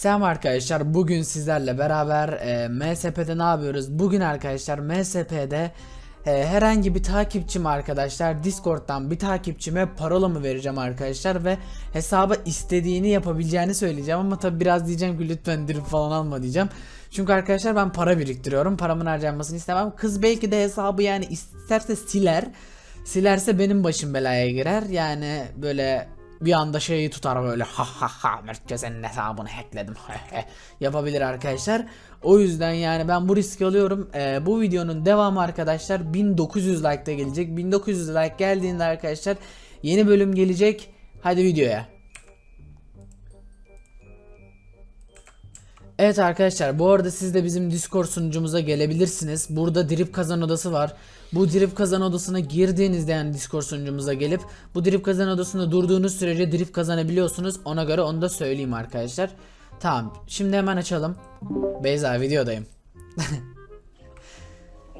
Selam arkadaşlar bugün sizlerle beraber e, MSP'de ne yapıyoruz? Bugün arkadaşlar MSP'de e, herhangi bir takipçim arkadaşlar Discord'dan bir takipçime parolamı vereceğim arkadaşlar ve hesaba istediğini yapabileceğini söyleyeceğim ama tabi biraz diyeceğim ki lütfen drip falan alma diyeceğim. Çünkü arkadaşlar ben para biriktiriyorum paramın harcanmasını istemem. Kız belki de hesabı yani isterse siler. Silerse benim başım belaya girer yani böyle bir anda şeyi tutar böyle ha ha ha Mert senin hesabını hackledim yapabilir arkadaşlar. O yüzden yani ben bu riski alıyorum. Ee, bu videonun devamı arkadaşlar 1900 like'da gelecek. 1900 like geldiğinde arkadaşlar yeni bölüm gelecek. Hadi videoya. Evet arkadaşlar bu arada siz de bizim Discord sunucumuza gelebilirsiniz. Burada drip kazan odası var. Bu drip kazan odasına girdiğinizde yani Discord sunucumuza gelip bu drip kazan odasında durduğunuz sürece drip kazanabiliyorsunuz. Ona göre onu da söyleyeyim arkadaşlar. Tamam şimdi hemen açalım. Beyza videodayım.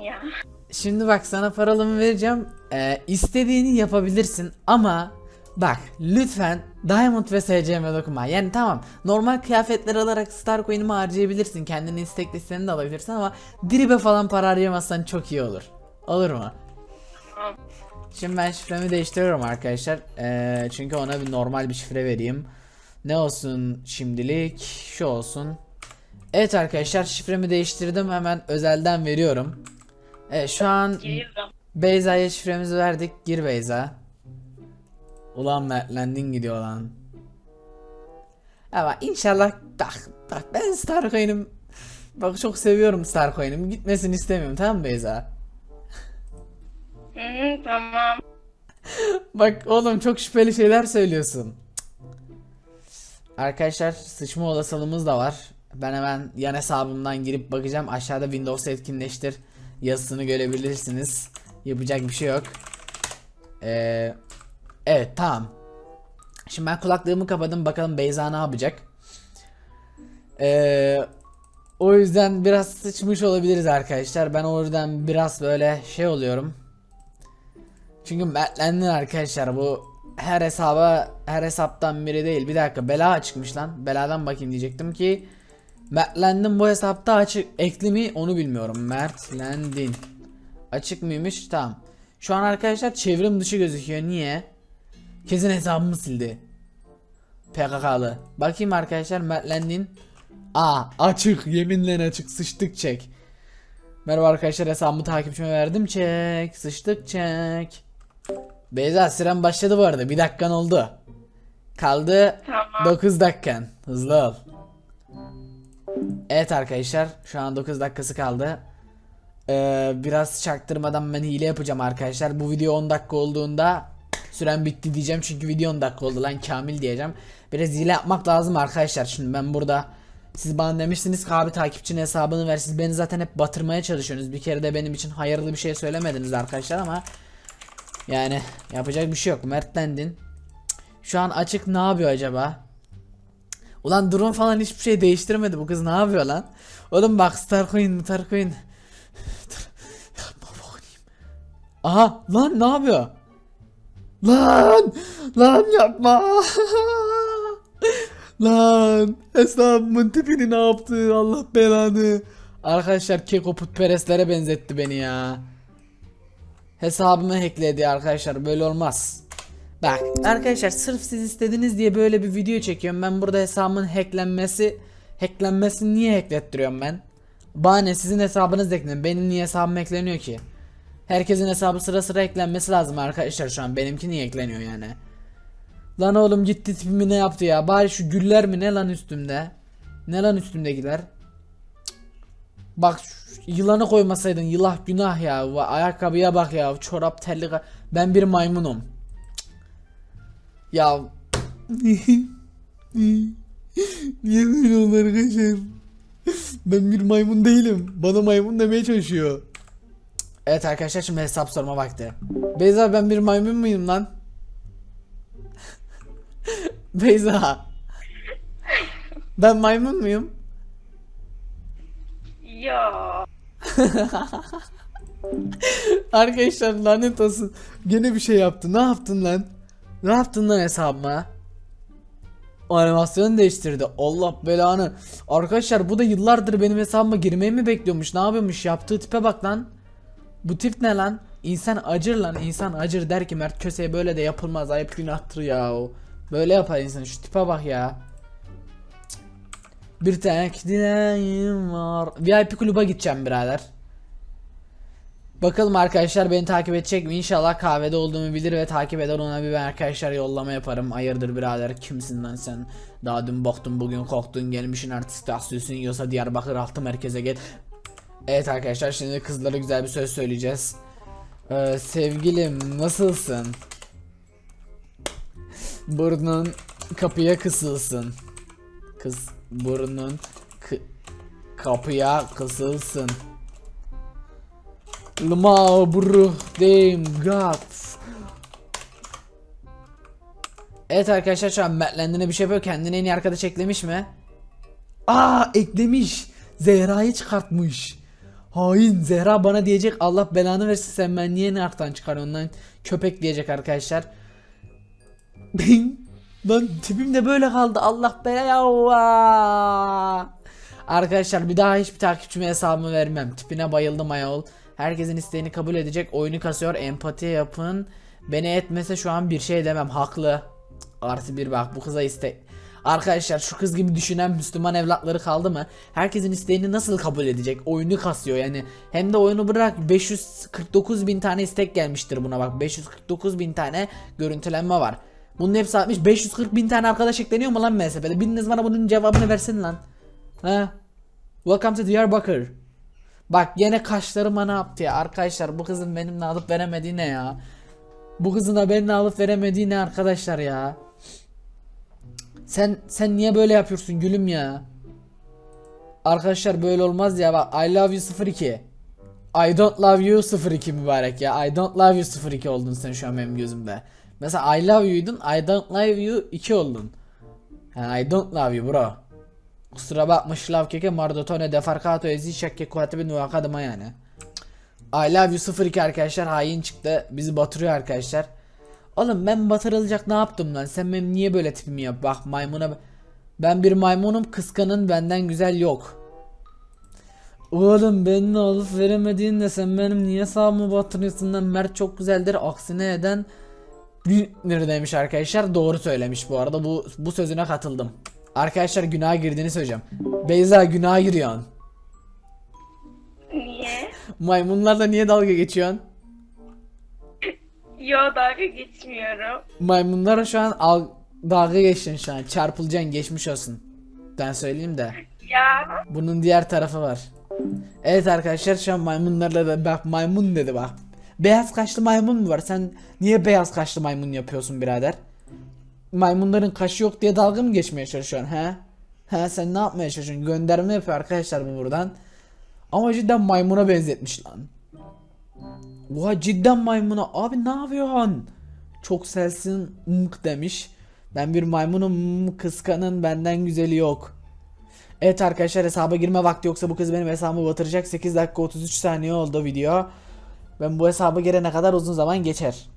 Ya. Şimdi bak sana paralımı vereceğim. Ee, istediğini yapabilirsin ama bak lütfen Diamond ve SCM'e dokunma. Yani tamam normal kıyafetler alarak Star Coin'imi harcayabilirsin. Kendini istek listeni de alabilirsin ama Drip'e falan para harcamazsan çok iyi olur. Olur mu? Şimdi ben şifremi değiştiriyorum arkadaşlar. Ee, çünkü ona bir normal bir şifre vereyim. Ne olsun şimdilik? Şu olsun. Evet arkadaşlar şifremi değiştirdim. Hemen özelden veriyorum. Evet şu an. Beyza'ya şifremizi verdik. Gir Beyza. Ulan mertlendin gidiyor lan. Ama inşallah bak, bak ben Starcoin'im bak çok seviyorum Starcoin'im gitmesini istemiyorum tamam mı Beyza? Hı tamam. Bak oğlum çok şüpheli şeyler söylüyorsun. Arkadaşlar sıçma olasılığımız da var. Ben hemen yan hesabımdan girip bakacağım. Aşağıda Windows etkinleştir yazısını görebilirsiniz. Yapacak bir şey yok. Ee, evet tamam. Şimdi ben kulaklığımı kapadım. Bakalım Beyza ne yapacak. Ee, o yüzden biraz sıçmış olabiliriz arkadaşlar. Ben o yüzden biraz böyle şey oluyorum. Çünkü mertlendin arkadaşlar bu her hesaba her hesaptan biri değil. Bir dakika bela çıkmış lan. Beladan bakayım diyecektim ki Mertlendim bu hesapta açık ekli mi onu bilmiyorum. Mertlendin. Açık mıymış? Tamam. Şu an arkadaşlar çevrim dışı gözüküyor. Niye? Kesin hesabımı sildi. PKK'lı. Bakayım arkadaşlar Mertlendin. Aa açık yeminle açık sıçtık çek. Merhaba arkadaşlar hesabımı takipçime verdim çek. Sıçtık çek. Beyza süren başladı bu arada. Bir dakikan oldu. Kaldı Tamam. 9 dakikan. Hızlı ol. Evet arkadaşlar şu an 9 dakikası kaldı. Ee, biraz çaktırmadan ben hile yapacağım arkadaşlar. Bu video 10 dakika olduğunda süren bitti diyeceğim. Çünkü video 10 dakika oldu lan Kamil diyeceğim. Biraz hile yapmak lazım arkadaşlar. Şimdi ben burada siz bana demiştiniz ki abi takipçinin hesabını ver. Siz beni zaten hep batırmaya çalışıyorsunuz. Bir kere de benim için hayırlı bir şey söylemediniz arkadaşlar ama yani yapacak bir şey yok. Mertlendin. Şu an açık ne yapıyor acaba? Ulan durum falan hiçbir şey değiştirmedi bu kız ne yapıyor lan? Oğlum bak Starcoin Starcoin. Aha lan ne yapıyor? Lan lan yapma. lan hesabımın tipini ne yaptı Allah belanı. Arkadaşlar keko putperestlere benzetti beni ya. Hesabımı hackledi arkadaşlar böyle olmaz. Bak arkadaşlar sırf siz istediniz diye böyle bir video çekiyorum. Ben burada hesabımın hacklenmesi hacklenmesini niye hacklettiriyorum ben? Bana ne sizin hesabınız hacklenin. Benim niye hesabım hackleniyor ki? Herkesin hesabı sıra sıra eklenmesi lazım arkadaşlar şu an. Benimki niye ekleniyor yani? Lan oğlum gitti tipimi ne yaptı ya? Bari şu güller mi ne lan üstümde? Ne lan üstümdekiler? Bak yılanı koymasaydın yılah günah ya. Ayakkabıya bak ya. Çorap terlik. Ben bir maymunum. Ya Niye böyle oldu arkadaşlar? Ben bir maymun değilim. Bana maymun demeye çalışıyor. Evet arkadaşlar şimdi hesap sorma vakti. Beyza ben bir maymun muyum lan? Beyza. Ben maymun muyum? Ya. Arkadaşlar lanet olsun. Gene bir şey yaptı. Ne yaptın lan? Ne yaptın lan hesabıma? animasyonu değiştirdi. Allah belanı. Arkadaşlar bu da yıllardır benim hesabıma girmeyi mi bekliyormuş? Ne yapıyormuş? Yaptığı tipe bak lan. Bu tip ne lan? İnsan acır lan. İnsan acır der ki Mert Köse'ye böyle de yapılmaz. Ayıp günahtır ya o. Böyle yapar insan. Şu tipe bak ya. Bir tek dileğim var. VIP kulübe gideceğim birader. Bakalım arkadaşlar beni takip edecek mi? İnşallah kahvede olduğumu bilir ve takip eder ona bir ben arkadaşlar yollama yaparım. Hayırdır birader kimsin lan sen? Daha dün baktın bugün korktun gelmişin artist taksiyosunu yiyorsa Diyarbakır altı merkeze gel. Evet arkadaşlar şimdi kızlara güzel bir söz söyleyeceğiz. Ee, sevgilim nasılsın? Burnun kapıya kısılsın. Kız burnun kapıya kısılsın. Lma buru dem gat. Evet arkadaşlar şu an Mert'lendiğine bir şey yapıyor. Kendine en iyi arkadaş eklemiş mi? Aa eklemiş. Zehra'yı çıkartmış. Hain Zehra bana diyecek Allah belanı versin sen ben niye narktan çıkarıyorsun lan köpek diyecek arkadaşlar. Lan tipim de böyle kaldı Allah belanı Arkadaşlar bir daha hiçbir takipçime hesabımı vermem. Tipine bayıldım ayol. Herkesin isteğini kabul edecek. Oyunu kasıyor. Empati yapın. Beni etmese şu an bir şey demem. Haklı. Artı bir bak bu kıza istek. Arkadaşlar şu kız gibi düşünen Müslüman evlatları kaldı mı? Herkesin isteğini nasıl kabul edecek? Oyunu kasıyor yani. Hem de oyunu bırak 549 bin tane istek gelmiştir buna bak. 549 bin tane görüntülenme var. Bunun hepsi atmış 540 bin tane arkadaş ekleniyor mu lan MSP'de? Biriniz bana bunun cevabını versin lan. Ha? Welcome to Diyarbakır. Bak gene kaşlarıma ne yaptı ya arkadaşlar bu kızın benimle alıp veremediği ne ya? Bu kızın da benimle alıp veremediği ne arkadaşlar ya? Sen sen niye böyle yapıyorsun gülüm ya? Arkadaşlar böyle olmaz ya bak I love you 02. I don't love you 02 mübarek ya. I don't love you 02 oldun sen şu an benim gözümde. Mesela I love you'ydun I don't love you 2 oldun. Yani I don't love you bro. Kusura bakma şılav keke mardotone defarkato ezi şekke kuvveti bin vakadıma yani. I love you 02 arkadaşlar hain çıktı. Bizi batırıyor arkadaşlar. Oğlum ben batırılacak ne yaptım lan? Sen benim niye böyle tipimi yap? Bak maymuna ben bir maymunum kıskanın benden güzel yok. Oğlum benimle alıp veremediğin de sen benim niye sağımı batırıyorsun lan? Mert çok güzeldir aksine eden bir demiş arkadaşlar. Doğru söylemiş bu arada. Bu bu sözüne katıldım. Arkadaşlar günaha girdiğini söyleyeceğim. Beyza günaha giriyorsun. Niye? Maymunlarla niye dalga geçiyorsun? Yo dalga geçmiyorum. Maymunlara şu an al, dalga geçtin şu an. Çarpılacaksın geçmiş olsun. Ben söyleyeyim de. Ya Bunun diğer tarafı var. Evet arkadaşlar şu an maymunlarla da bak maymun dedi bak. Beyaz kaşlı maymun mu var? Sen niye beyaz kaşlı maymun yapıyorsun birader? Maymunların kaşı yok diye dalga mı geçmeye çalışıyorsun he? He sen ne yapmaya çalışıyorsun? Gönderme yapıyor arkadaşlar bu buradan. Ama cidden maymuna benzetmiş lan. Oha cidden maymuna. Abi ne yapıyorsun? Çok sensin mk demiş. Ben bir maymunum kıskanın benden güzeli yok. Evet arkadaşlar hesaba girme vakti yoksa bu kız benim hesabımı batıracak. 8 dakika 33 saniye oldu video. Ben bu hesaba girene kadar uzun zaman geçer.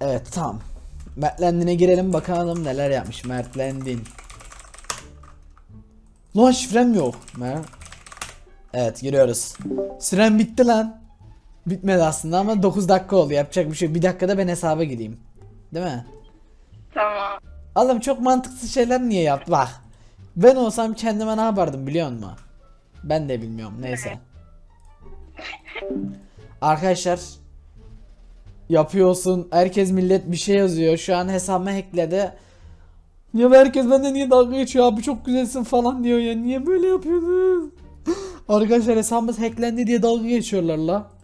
Evet tamam. Mertlendin'e girelim bakalım neler yapmış Mertlendin. Lan şifrem yok. Mer evet giriyoruz. Süren bitti lan. Bitmedi aslında ama 9 dakika oldu yapacak bir şey yok. Bir dakikada ben hesaba gireyim. Değil mi? tamam. Oğlum çok mantıksız şeyler niye yaptı bak. Ben olsam kendime ne yapardım biliyor musun? Ben de bilmiyorum neyse. Arkadaşlar yapıyorsun. Herkes millet bir şey yazıyor. Şu an hesabıma hackledi. Ya herkes benden niye dalga geçiyor abi çok güzelsin falan diyor ya. Niye böyle yapıyorsunuz? Arkadaşlar hesabımız hacklendi diye dalga geçiyorlar la.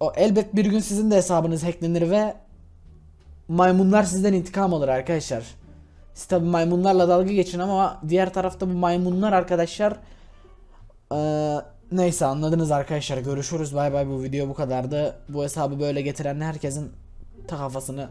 O elbet bir gün sizin de hesabınız hacklenir ve maymunlar sizden intikam alır arkadaşlar. Siz tabi maymunlarla dalga geçin ama diğer tarafta bu maymunlar arkadaşlar Eee, neyse anladınız arkadaşlar. Görüşürüz. Bay bay. Bu video bu kadardı. Bu hesabı böyle getiren herkesin ta kafasını